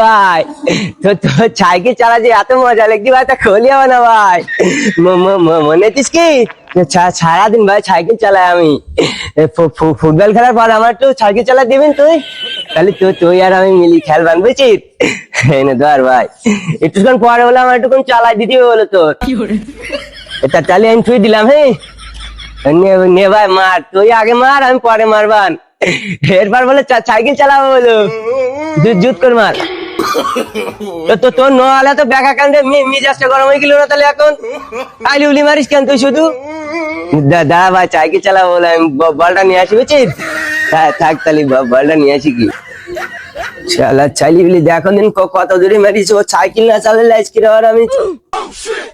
ভাই তো তো সাইকেল চালাচ্ছি এত মজা লাগছে ভাই? তা খোলি হবে না ভাই। মনে হচ্ছিস কি? সারাদিন ভাই সাইকেল চালাই আমি? ফুটবল খেলার পর আমার একটু সাইকেল চালা দিবেন তুই? তাহলে তুই তুই আর আমি মিলি খেলবান বুঝছিস এনে ধর ভাই। একটুক্ষণ পরে বলে আমার একটুক্ষণ চালাই দিতে বলে তোর। এটা তাহলে আমি তুই দিলাম হ্যাঁ? নে ভাই মার। তুই আগে মার আমি পরে মারবান। এরপর বলে সাইকেল চালাবো বলো। জুত করে মার। তো তোর নোয়ালে তো ব্যাগ কান্দে মিজাজটা গরম হয়ে গেল না তাহলে এখন? উলি মারিস কেন তুই শুধু? দা- দাঁড়া ভাই সাইকেল চালাবো বলে আমি বলটা নিয়ে আসি বুঝছিস? হ্যাঁ থাক তাহলে বলটা নিয়ে আসি কি? শালা চালি বিলি দেখো দিন কত দূরে মারিস ও সাইকেল না চালালে আজকে আর আমি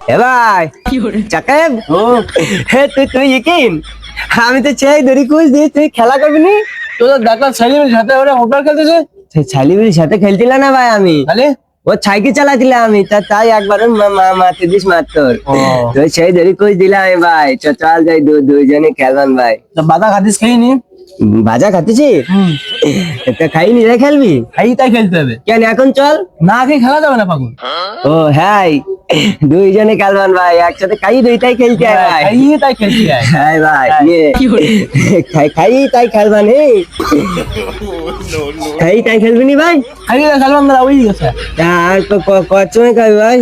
এ ভাই চাকাব হে তুই তুই ইকিন আমি তো চাই ধরি কুচ দি তুই খেলা করবি নি? তোদের দেখলাম ছেলেমেয়ের সাথে ওরা হোটেল খেলতেছে। সেই ছালিবির সাথে খেলছিল না ভাই আমি? তাহলে ও সাইকেল চালাছিলাম আমি তা তাই একবার মা মারতে দিস মাত্র তোর। তো সেই ধরি কুচ দিলাম আমি ভাই। চ চল যাই দুজনে দুইজনে খেলবান ভাই। তো বাধা খাতিস খাইনি ভাজা খাতেছি তা খাইনি রে খেলবি? খাই তাই খেলতে হবে। কেন এখন চল। না খেয়ে খেলা যাবে না পাগল। ও হ্যাঁ দুইজনে খেলবান ভাই একসাথে খাই দুই তাই খেলতে হয়। ভাই খাই তাই খেলতে হয়। হ্যাঁ ভাই ইয়ে, খাই খাই তাই খেলবান হে। খাই তাই খেলবি নি ভাই? খাই তাই খেলবাম না ওই গেছে। আর ক- কত সময় খাবি ভাই?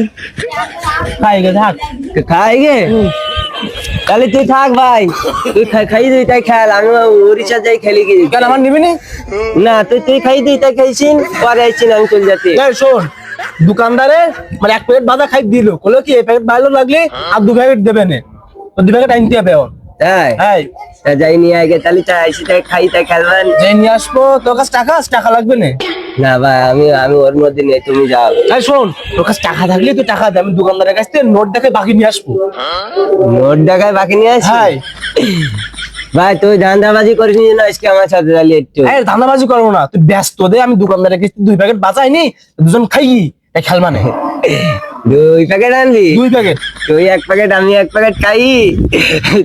খাই গে থাক। খাই গে? তাহলে তুই থাক ভাই। তুই খাই তুই তাই খেল। আমি উড়িষ্যা যাই খেলি কি? কেন আমার নিবি নি? না তুই তুই খাই তুই তাই খাইছিন পরে আইছিন আমি চলে যাতে শোন দোকানদারে মানে এক প্যাকেট বাধা খাই দিল। কলো কি এই প্যাকেট ভালো লাগলে আর দু প্যাকেট দেবে না। দু প্যাকেট আনতে হবে ওর তাই? হ্যাঁ তা যাই নিয়ে আগে তাহলে তাই আইসি তাই খাই তাই খেলবেন? যে নিয়ে আসব। তোর কাছে টাকা আছে? টাকা লাগবে না? না ভাই আমি আমি ওর মধ্যে নেই তুমি যাও। এই শোন তোর কাছে টাকা থাকলে তুই টাকা দে। আমি দোকানদারের কাছ থেকে নোট দেখে বাকি নিয়ে আসব। নোট টাকায় বাকি নিয়ে আসি হ্যাঁ ভাই তুই ধান্দাবাজি করিস না আজকে আমার সাথে তাহলে একটু? এই ধান্দাবাজি করব না। তুই ব্যস্ত দে আমি দোকানদারের কাছ দুই প্যাকেট বাঁচাইনি দুজন খাই এই খেল মানে। দুই প্যাকেট আনবি দুই প্যাকেট তুই এক প্যাকেট আমি এক প্যাকেট খাই।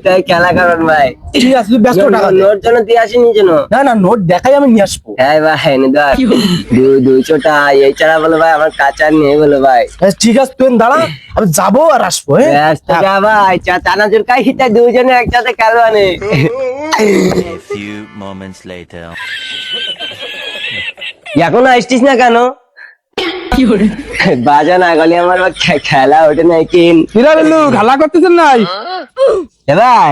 তাই খেলা করেন ভাই। ঠিক আছে তুই ব্যস্ত টাকা নোট জন্য তুই আসিনি যেন। না না নোট দেখাই আমি নিয়ে আসব। হ্যাঁ ভাই নে ধর। দুই দুইশো টাকা এই ছাড়া বলো ভাই আমার কাঁচা নেই বলো ভাই। ঠিক আছে তুই দাঁড়া আমি যাব আর আসব হ্যাঁ? যা ভাই চা চানাচুর খাই তাই দুইজনে একসাথে moments later. এখনও আসছিস না কেন? বাজা না গলি আমার খেলা ওঠে নাই কিন। কিরা বেলু খেলা করতেছেন নাই? এ ভাই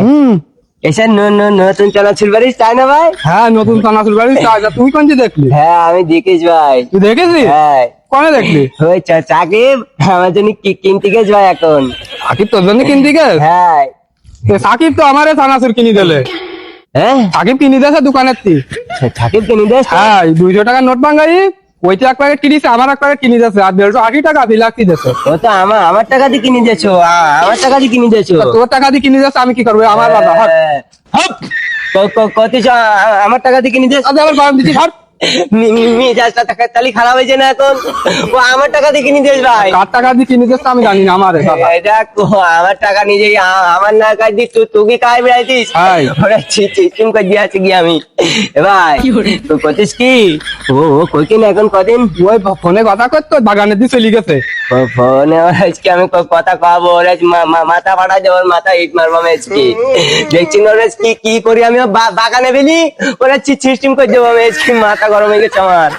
এসে ন- ন- নতুন চানাচুর তাই না ভাই? হ্যাঁ নতুন চানাচুর বাড়ি তাজা তুই কোন যে দেখলি? হ্যাঁ আমি দেখিস ভাই। তুই দেখেছিস? হ্যাঁ। কনে দেখলি? ওই চাকিব আমার জন্য কি কিনতে গেছ ভাই এখন? সাকিব তোর জন্য কিনতে গেছ? হ্যাঁ। সাকিব তো আমারে চানাচুর কিনে দিলে। হ্যাঁ? সাকিব কিনে দিয়েছে দোকানের তি। চাকিব কিনে দেস হ্যাঁ দুইশো টাকার নোট বাঙ্গাই ওইটা এক প্যাকেট কিনিস আমার এক প্যাকেট কিনে যাচ্ছে আর দেড়শো আশি টাকা বিলাক্তি দিয়েছে। ও তো আমার আমার টাকা দিয়ে কিনে দিয়েছ আমার টাকা দিয়ে কিনে দিয়েছ। তোর টাকা দিয়ে কিনে যাচ্ছে আমি কি করব? আমার বাবা হট। হ্যাঁ। হট ক- কত আমার টাকা দিয়ে কিনে দিয়েছ? আমার গরম দিচ্ছি হট। মেজাজটা টাকা তালি খারাপ হয়েছে না এখন? ও আমার টাকা দিয়ে কিনে দিয়েছ ভাই। কার টাকা দিয়ে কিনে দিয়েছে আমি জানি না আমার বাবা। আমার টাকা নিজেই আমার না কাজ দিস তুই তুই কাজ বেড়াইতিস ওরা চিচিম করে দিয়ে আছে গিয়ে আমি। ভাই তুই করছিস কি? ও ও কই কিনা এখন কদিন? ওই ফোনে কথা করতো বাগানের দিয়ে চলে গেছে। ফোনে আজকে আমি কথা কব ওর মা- মা- মাথা ফাটা যাব মাথা ইট মারবো আমি আজকে। দেখছি না কি কি করি আমি বাগানে বেলি? ওরা সিস্টেম করে যাব আমি আজকে মাথা গরম হয়ে গেছে আমার।